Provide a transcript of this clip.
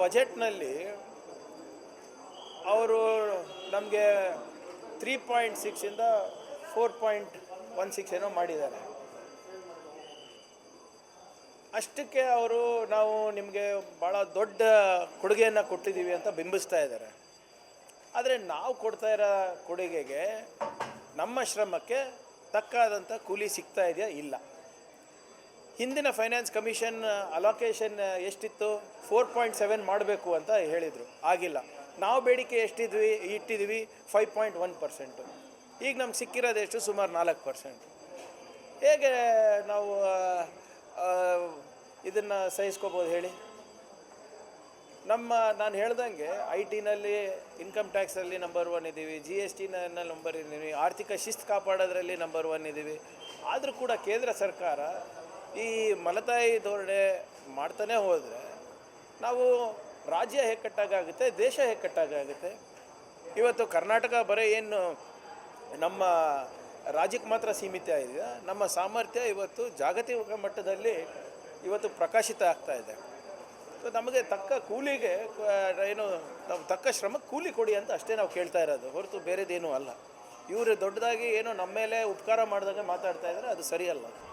ಬಜೆಟ್ನಲ್ಲಿ ಅವರು ನಮಗೆ ತ್ರೀ ಪಾಯಿಂಟ್ ಸಿಕ್ಸಿಂದ ಫೋರ್ ಪಾಯಿಂಟ್ ಒನ್ ಸಿಕ್ಸ್ ಏನೋ ಮಾಡಿದ್ದಾರೆ. ಅಷ್ಟಕ್ಕೆ ಅವರು ನಾವು ನಿಮಗೆ ಭಾಳ ದೊಡ್ಡ ಕೊಡುಗೆಯನ್ನು ಕೊಟ್ಟಿದ್ದೀವಿ ಅಂತ ಬಿಂಬಿಸ್ತಾ ಇದ್ದಾರೆ. ಆದರೆ ನಾವು ಕೊಡ್ತಾ ಇರೋ ಕೊಡುಗೆಗೆ ನಮ್ಮ ಶ್ರಮಕ್ಕೆ ತಕ್ಕಾದಂಥ ಕೂಲಿ ಸಿಗ್ತಾ ಇದೆಯಾ? ಇಲ್ಲ. ಹಿಂದಿನ ಫೈನಾನ್ಸ್ ಕಮಿಷನ್ ಅಲೋಕೇಶನ್ ಎಷ್ಟಿತ್ತು? ಫೋರ್ ಪಾಯಿಂಟ್ ಸೆವೆನ್ ಮಾಡಬೇಕು ಅಂತ ಹೇಳಿದರು. ಆಗಿಲ್ಲ. ನಾವು ಬೇಡಿಕೆ ಎಷ್ಟಿದ್ವಿ? ಇಟ್ಟಿದ್ವಿ ಫೈವ್ ಪಾಯಿಂಟ್ ಒನ್ ಪರ್ಸೆಂಟು ಈಗ ನಮ್ಗೆ ಸಿಕ್ಕಿರೋದು ಎಷ್ಟು? ಸುಮಾರು ನಾಲ್ಕು ಪರ್ಸೆಂಟ್ ಹೇಗೆ ನಾವು ಇದನ್ನು ಸಹಿಸ್ಕೋಬೋದು ಹೇಳಿ? ನಮ್ಮ, ನಾನು ಹೇಳ್ದಂಗೆ ಐ ಟಿನಲ್ಲಿ ಇನ್ಕಮ್ ಟ್ಯಾಕ್ಸಲ್ಲಿ ನಂಬರ್ ಒನ್ ಇದ್ದೀವಿ. ಜಿ ಎಸ್ ಟಿನಲ್ಲಿ ನಂಬರ್ ಇದ್ದೀವಿ. ಆರ್ಥಿಕ ಶಿಸ್ತು ಕಾಪಾಡೋದ್ರಲ್ಲಿ ನಂಬರ್ ಒನ್ ಇದ್ದೀವಿ. ಆದರೂ ಕೂಡ ಕೇಂದ್ರ ಸರ್ಕಾರ ಈ ಮಲತಾಯಿ ಧೋರಣೆ ಮಾಡ್ತಾನೆ ಹೋದರೆ ನಾವು ರಾಜ್ಯ ಹೇಗೆ ಕಟ್ಟಾಗುತ್ತೆ ದೇಶ ಹೇಗೆ ಕಟ್ಟಾಗುತ್ತೆ ಇವತ್ತು ಕರ್ನಾಟಕ ಬರೀ ಏನು ನಮ್ಮ ರಾಜ್ಯಕ್ಕೆ ಮಾತ್ರ ಸೀಮಿತ ಇದೆ ನಮ್ಮ ಸಾಮರ್ಥ್ಯ ಇವತ್ತು ಜಾಗತಿಕ ಮಟ್ಟದಲ್ಲಿ ಇವತ್ತು ಪ್ರಕಾಶಿತ ಆಗ್ತಾ ಇದೆ. ಸೊ ನಮಗೆ ತಕ್ಕ ಕೂಲಿಗೆ, ಏನು, ನಾವು ತಕ್ಕ ಶ್ರಮಕ್ಕೆ ಕೂಲಿ ಕೊಡಿ ಅಂತ ಅಷ್ಟೇ ನಾವು ಕೇಳ್ತಾ ಇರೋದು, ಹೊರತು ಬೇರೆದೇನೂ ಅಲ್ಲ. ಇವರು ದೊಡ್ಡದಾಗಿ ಏನೋ ನಮ್ಮ ಮೇಲೆ ಉಪಕಾರ ಮಾಡಿದಾಗ ಮಾತಾಡ್ತಾ ಇದ್ದಾರೆ ಅದು ಸರಿಯಲ್ಲ.